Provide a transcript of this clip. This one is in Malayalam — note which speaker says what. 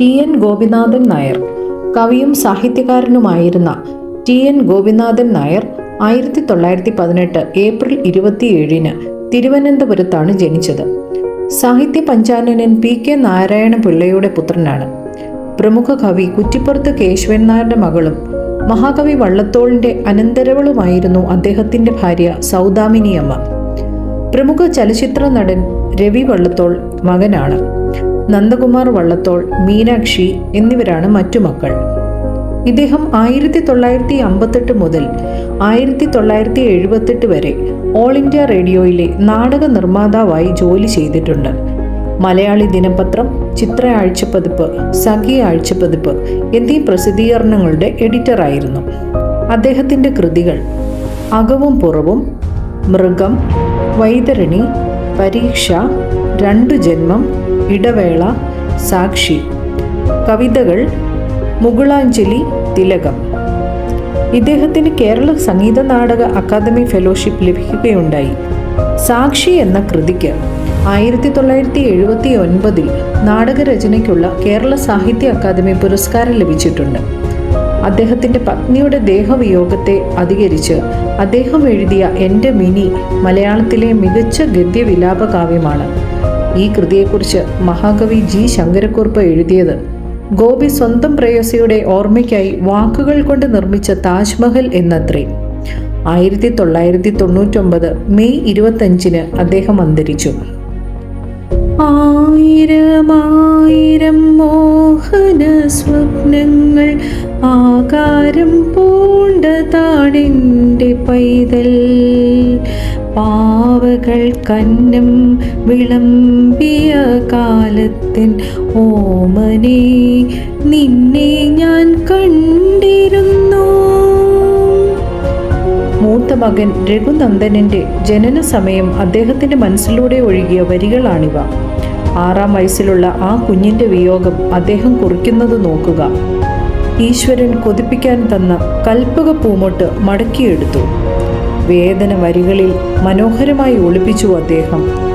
Speaker 1: T N Gopinathan Nair. കവിയും സാഹിത്യകാരനുമായിരുന്ന ടി എൻ ഗോപിനാഥൻ നായർ ആയിരത്തി തൊള്ളായിരത്തി പതിനെട്ട് ഏപ്രിൽ ഇരുപത്തിയേഴിന് തിരുവനന്തപുരത്താണ് ജനിച്ചത്. സാഹിത്യ പഞ്ചാനനൻ പി കെ നാരായണ പിള്ളയുടെ പുത്രനാണ്. പ്രമുഖ കവി കുറ്റിപ്പുറത്ത് കേശവൻ നായരുടെ മകളും മഹാകവി വള്ളത്തോളിന്റെ അനന്തരവളുമായിരുന്നു അദ്ദേഹത്തിന്റെ ഭാര്യ സൗദാമിനിയമ്മ. പ്രമുഖ ചലച്ചിത്ര നടൻ രവി വള്ളത്തോൾ മകനാണ്. നന്ദകുമാർ വള്ളത്തോൾ മീനാക്ഷി എന്നിവരാണ് മറ്റു മക്കൾ. ഇദ്ദേഹം ആയിരത്തി തൊള്ളായിരത്തി അമ്പത്തെട്ട് മുതൽ ആയിരത്തി തൊള്ളായിരത്തി എഴുപത്തെട്ട് വരെ ഓൾ ഇന്ത്യ റേഡിയോയിലെ നാടക നിർമ്മാതാവായി ജോലി ചെയ്തിട്ടുണ്ട്. മലയാളി ദിനപത്രം ചിത്ര ആഴ്ചപ്പതിപ്പ് സഖി ആഴ്ചപ്പതിപ്പ് എന്നീ പ്രസിദ്ധീകരണങ്ങളുടെ എഡിറ്ററായിരുന്നു. അദ്ദേഹത്തിന്റെ കൃതികൾ അകവും പുറവും മൃഗം വൈതരണി പരീക്ഷ രണ്ടു ജന്മം ഇടവേള സാക്ഷി കവിതകൾ മുകുളാഞ്ജലി തിലകം. ഇദ്ദേഹത്തിന് കേരള സംഗീത നാടക അക്കാദമി ഫെലോഷിപ്പ് ലഭിക്കുകയുണ്ടായി. സാക്ഷി എന്ന കൃതിക്ക് ആയിരത്തി തൊള്ളായിരത്തി എഴുപത്തി ഒൻപതിൽ നാടകരചനയ്ക്കുള്ള കേരള സാഹിത്യ അക്കാദമി പുരസ്കാരം ലഭിച്ചിട്ടുണ്ട്. അദ്ദേഹത്തിന്റെ പത്നിയുടെ ദേഹവിയോഗത്തെ അധികരിച്ച് അദ്ദേഹം എഴുതിയ എന്റെ മിനി മലയാളത്തിലെ മികച്ച ഗദ്യവിലാപ കാവ്യമാണ് ഈ കൃതിയെക്കുറിച്ച് മഹാകവി ജി ശങ്കരക്കുറുപ്പ് എഴുതിയത്. ഗോപി സ്വന്തം പ്രേയസിയുടെ ഓർമ്മയ്ക്കായി വാക്കുകൾ കൊണ്ട് നിർമ്മിച്ച താജ്മഹൽ എന്നത്രേ. ആയിരത്തി തൊള്ളായിരത്തി തൊണ്ണൂറ്റൊമ്പത് മെയ് ഇരുപത്തഞ്ചിന് അദ്ദേഹം അന്തരിച്ചു. ആയിരമായിരം മോഹന സ്വപ്നങ്ങൾ ആകാരം പൂണ്ട താണിന്റെ പൈതൽ. പാവകൾ കന്നം വിളമ്പിയ കാലത്തിൻ ഓമനെ നിന്നെ ഞാൻ കണ്ടിരുന്നു. മൂത്ത മകൻ രഘുനന്ദനന്റെ ജനന സമയം അദ്ദേഹത്തിന്റെ മനസ്സിലൂടെ ഒഴുകിയ വരികളാണിവ. ആറാം വയസ്സിലുള്ള ആ കുഞ്ഞിന്റെ വിയോഗം അദ്ദേഹം കുറിക്കുന്നത് നോക്കുക. ഈശ്വരൻ കൊതിപ്പിക്കാൻ തന്ന കൽപ്പക പൂമൊട്ട് മടക്കിയെടുത്തു. വേദന വരികളിൽ മനോഹരമായി ഒളിപ്പിച്ചു അദ്ദേഹം.